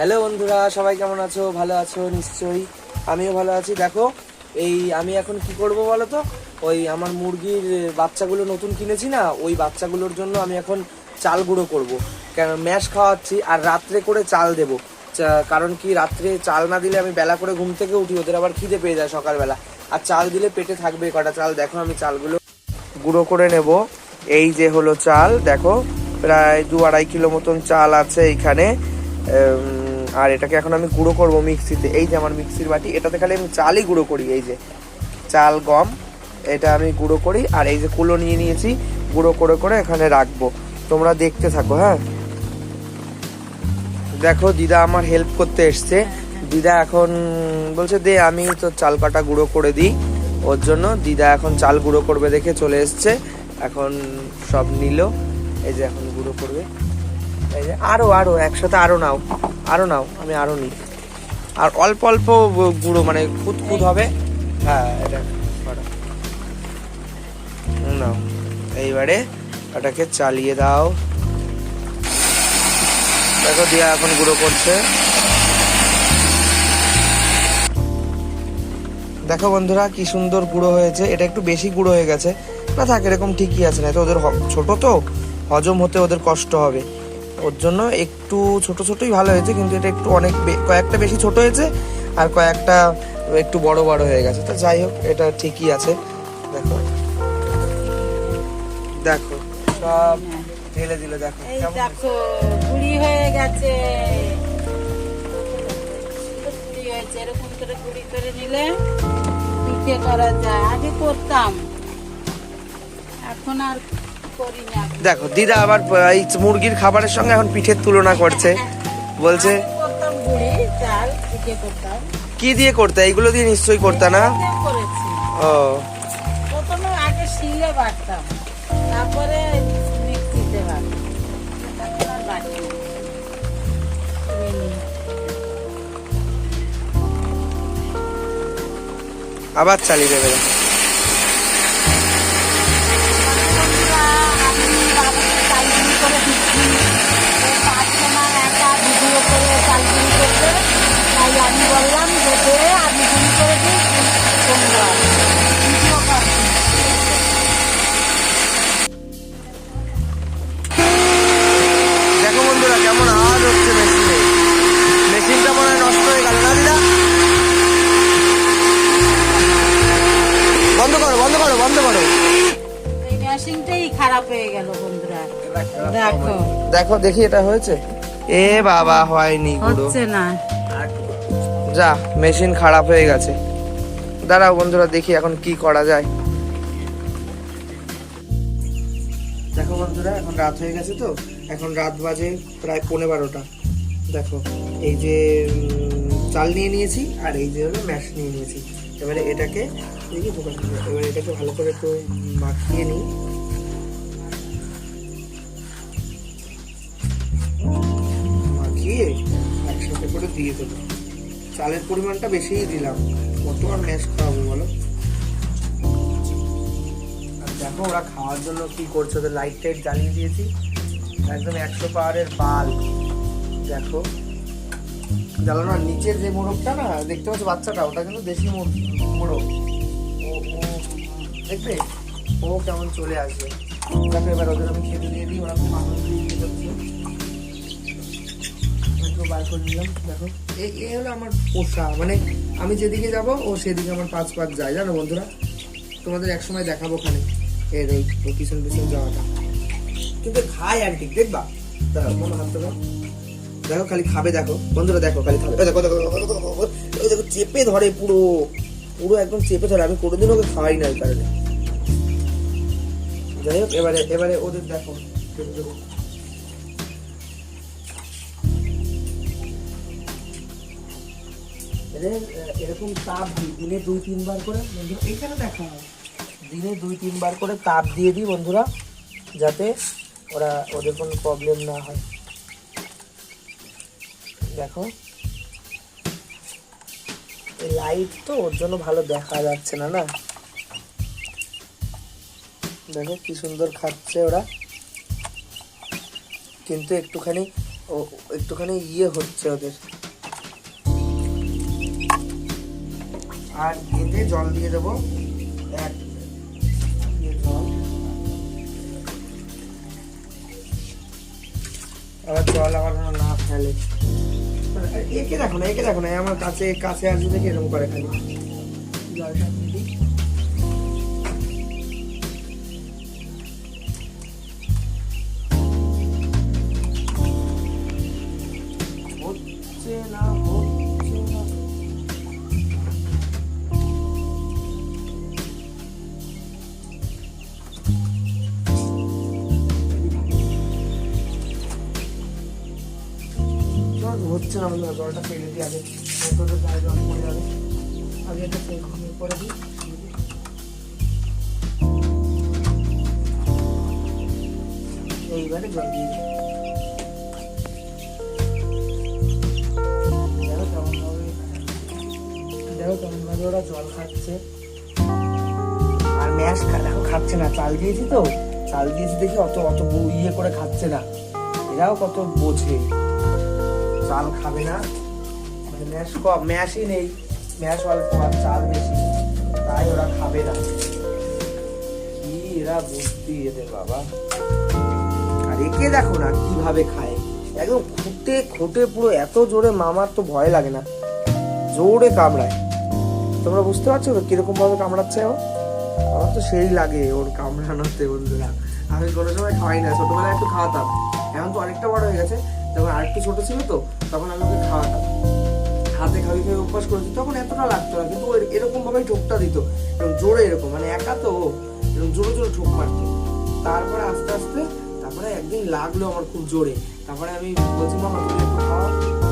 Hello বন্ধুরা, সবাই কেমন আছো? ভালো আছো? নিশ্চয়ই আমিও ভালো আছি। দেখো, এই আমি এখন কি করব বলো তো ওই আমার মুরগির বাচ্চাগুলো নতুন কিনেছি না, ওই বাচ্চাগুলোর জন্য আমি এখন চাল গুঁড়ো করব। কেন, ম্যাশ খাওয়াচ্ছি আর রাত্রে করে চাল দেবো। কারণ কি, রাত্রে চাল না দিলে আমি বেলা করে ঘুম থেকে উঠি, ওদের আবার খিদে পেয়ে যায় সকালবেলা। আর চাল দিলে পেটে থাকবে কটা চাল? দেখো, আমি চালগুলো গুঁড়ো করে নেব। এই যে হলো চাল, দেখো, প্রায় দু আড়াই কিলো মতন চাল আছে এইখানে আর এটাকে এখন আমি গুঁড়ো করব মিক্সিতে। এই যে আমার মিক্সির বাটি, এটাতে খালি আমি চালই গুঁড়ো করি, এই যে চাল, গম, এটা আমি গুঁড়ো করি, আর এই যে কুলো নিয়ে নিয়েছি, গুঁড়ো করে করে এখানে রাখব। তোমরা দেখতে থাকো হ্যাঁ? দেখো, দিদা আমার হেল্প করতে এসছে। দিদা এখন বলছে, দে, আমি তো চাল কাটা গুঁড়ো করে দিই। ওর জন্য দিদা এখন চাল গুঁড়ো করবে দেখে চলে এসছে। এখন সব নিল। এই যে এখন গুঁড়ো করবে। এই যে আরও আরও, একসাথে আরও নাও আরও নাও, আমি আরও নিই। আর অল্প অল্প গুঁড়ো মানে খুদ হবে। হ্যাঁ এটা এইবারে ওটাকে চালিয়ে দাও। দেখো, দিয়া এখন গুঁড়ো করছে। দেখো বন্ধুরা, কি সুন্দর গুঁড়ো হয়েছে। এটা একটু বেশি গুঁড়ো হয়ে গেছে। না, থাক, এরকম ঠিকই আছে না তো ওদের ছোট তো। হজম হতে ওদের কষ্ট হবে। ওর জন্য একটু ছোট ছোটই ভালো হয়েছে কিন্তু এটা একটু অনেক কয়েকটা বেশি ছোট হয়েছে আর কয়েকটা একটু বড় বড় হয়ে গেছে। তো যাই হোক এটা ঠিকই আছে। দেখো। দেখো সব ঢেলে দিল দেখো। দেখো গুড়ি হয়ে গেছে। গুড়ি হয়েছে এরকম করে গুড়ি করে নিলে পিঠে করা যায়। আগে করতাম। এখন আর দেখো দিদা আবার এই মুরগির খাবারের সঙ্গে এখন পিঠের তুলনা করছে। বলছে কি দিয়ে করতে? এইগুলো দিয়ে নিশ্চয়ই করতে না? ও। তারপরে। আবার চালিয়ে দেবে চালগুলি তাই আমি বললাম যে আমি গুলি করে দিই দেখো বন্ধুরা কেমন আওয়াজ হচ্ছে মেশিনে। মেশিনটা মনে হয় নষ্ট হয়ে গেল না। দিদা বন্ধ করো বন্ধ করো বন্ধ করো। মেশিনটাই খারাপ হয়ে গেল বন্ধুরা। দেখো। দেখো দেখি এটা হয়েছে। এ বাবা হয়নি গুঁড়ো হচ্ছে না। যা মেশিন খারাপ হয়ে গেছে। দাঁড়াও বন্ধুরা দেখি এখন কি করা যায়। দেখো বন্ধুরা এখন রাত হয়ে গেছে তো। এখন রাত বাজে প্রায় পনেরো বারোটা। দেখো এই যে চাল নিয়ে নিয়েছি আর এই যে হলো ম্যাশ নিয়ে নিয়েছি। এবারে এটাকে দেখি এবারে এটাকে ভালো করে একটু মাখিয়ে নিই। মাখিয়ে একসাথে করে দিয়ে দেবো। চালের পরিমাণটা বেশিই দিলাম। কত আর ম্যাশ খাওয়াবো বলো? দেখো ওরা খাওয়ার জন্য কি করছে, ওদের লাইট টাইট জ্বালিয়ে দিয়েছি। একদম একশো পাওয়ারের বাল। দেখো। জ্বালানো নিচের যে মোড়কটা না, দেখতে পাচ্ছ বাচ্চাটা, ওটা কিন্তু দেশি ও ও দেখবে? ও কেমন চলে আসবে। দেখো এবার ওদের আমি খেতে দিয়ে দিই, ওরা খুব আনন্দ একটু বার করে নিলাম দেখো। এই এই হলো আমার পোষা মানে আমি যেদিকে যাব ও সেদিকে আমার পাঁচ পাঁচ যায় জানো বন্ধুরা? তোমাদের এক সময় দেখাবো ওখানে। এর ওই পিছন পিছন যাওয়াটা। কিন্তু খায় আর ঠিক দেখবা? দাঁড়াও মনে হাত দেখো খালি খাবে দেখো। বন্ধুরা দেখো খালি খাবে। দেখো দেখো দেখো, দেখো, দেখো, দেখো। চেপে ধরে পুরো। পুরো একদম চেপে ধরে। আমি কোনোদিন ওকে খাওয়াই না ওই কারণে। যাই হোক এবারে এবারে ওদের দেখো। এরকম তাপ দিই, দিনে দুই, তিনবার করে। বন্ধুরা এইখানে দেখো, দিনে দুই, তিনবার করে তাপ দিয়ে দিই বন্ধুরা, যাতে ওরা ওদের কোনো প্রবলেম না হয়। দেখো লাইট তো ওর জন্য ভালো দেখা যাচ্ছে না না? দেখো কি সুন্দর খাচ্ছে ওরা। কিন্তু একটুখানি ও, একটুখানি ইয়ে হচ্ছে ওদের। আর এতে জল দিয়ে দেবো। এক জল। আবার জল আবার না ফেলে। একে দেখো না, একে দেখো না আমার কাছে কাছে আসবে দেখে এরকম করে খালি জলটা হচ্ছে না বন্ধুরা, জলটা ফেলে দিই আগে মোটরের গায়ে জল পড়ে যাবে আগে এটা ফেলে দিয়ে করে দিই এইবারে জল দিয়ে দেখো কেমন ভাবে দেখো ওরা জল খাচ্ছে আর ম্যাশ দেখো খাচ্ছে না চাল দিয়েছি তো চাল দিয়েছি দেখে অত অত ইয়ে করে খাচ্ছে না এরাও কত বোঝে। চাল খাবে না। মানে ম্যাশ কম, ম্যাশই নেই। ম্যাশ অল্প আর চাল বেশি, তাই ওরা খাবে না। কি এরা বুদ্ধি এদের বাবা। আর একে দেখো না কীভাবে খায়। একদম খুঁটে খুঁটে পুরো এত জোরে মামার তো ভয় লাগে না। জোরে কামড়ায়। তোমরা বুঝতে পারছ তো কীরকম ভাবে কামড়াচ্ছে ও? আমার তো সেই লাগে ওর কামড়ানোতে বন্ধুরা। আমি কোনো সময় খাওয়াই না। ছোটবেলায় একটু খাওয়াতাম। এখন তো অনেকটা বড় হয়ে গেছে। যখন আরেকটু ছোটো ছিল তো, তখন আমি ওকে খাওয়াতাম। হাতে খাবি খাবি অভ্যাস করেছি, তখন এতটা লাগতো না, কিন্তু এরকমভাবেই এরকম ভাবেই ঠোকটা দিত। এরকম জোরে এরকম মানে একা তো এরকম জোরে জোরে ঠোক মারতো। তারপরে আস্তে আস্তে, তারপরে একদিন লাগল আমার খুব জোরে। তারপরে আমি বলছি, মামা, তুমি খাওয়া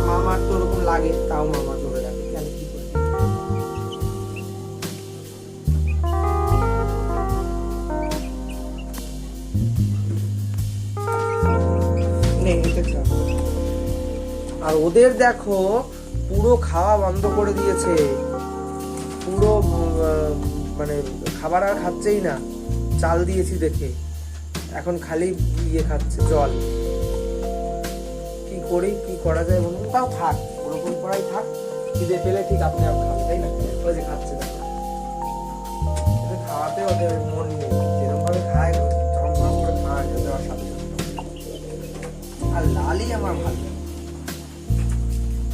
মামার তো ওরকম লাগে, তাও মামা। ওদের দেখো পুরো খাওয়া বন্ধ করে দিয়েছে। পুরো মানে খাবার আর খাচ্ছেই না। চাল দিয়েছি দেখে। এখন খালি ইয়ে খাচ্ছে, জল। কি করি, কি করা যায় বলুন? তাও থাক, ওরকম করাই থাক। খিদে পেলে ঠিক আপনি আপ খান তাই না? ওই যে খাচ্ছে না খাওয়াতে ওদের মন নেই। যেরকম ভাবে খায় ঝমঝম করে খাওয়া দেওয়ার সাথে সাথে আর লালই আমার ভালো।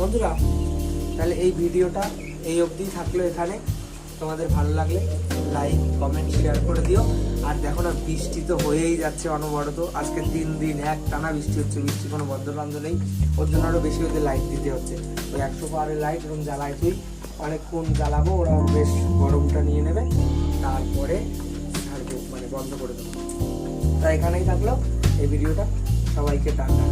বন্ধুরা, তাহলে এই ভিডিওটা এই অবধি থাকল এখানে। তোমাদের ভালো লাগলে লাইক কমেন্ট শেয়ার করে দিও। আর দেখো না, বৃষ্টি তো হয়েই যাচ্ছে অনবরত। আজকে তিন দিন এক টানা বৃষ্টি হচ্ছে, বৃষ্টি কোনো বান্ধব নেই। ওর জন্য আরও বেশি ওদের লাইট দিতে হচ্ছে। ওই একশো পাওয়ারের লাইট এরকম জ্বালাই তুই। অনেকক্ষণ জ্বালাবো, ওরা বেশ গরমটা নিয়ে নেবে। তারপরে মানে বন্ধ করে দেবো। তা এখানেই থাকল এই ভিডিওটা। সবাইকে টাটা।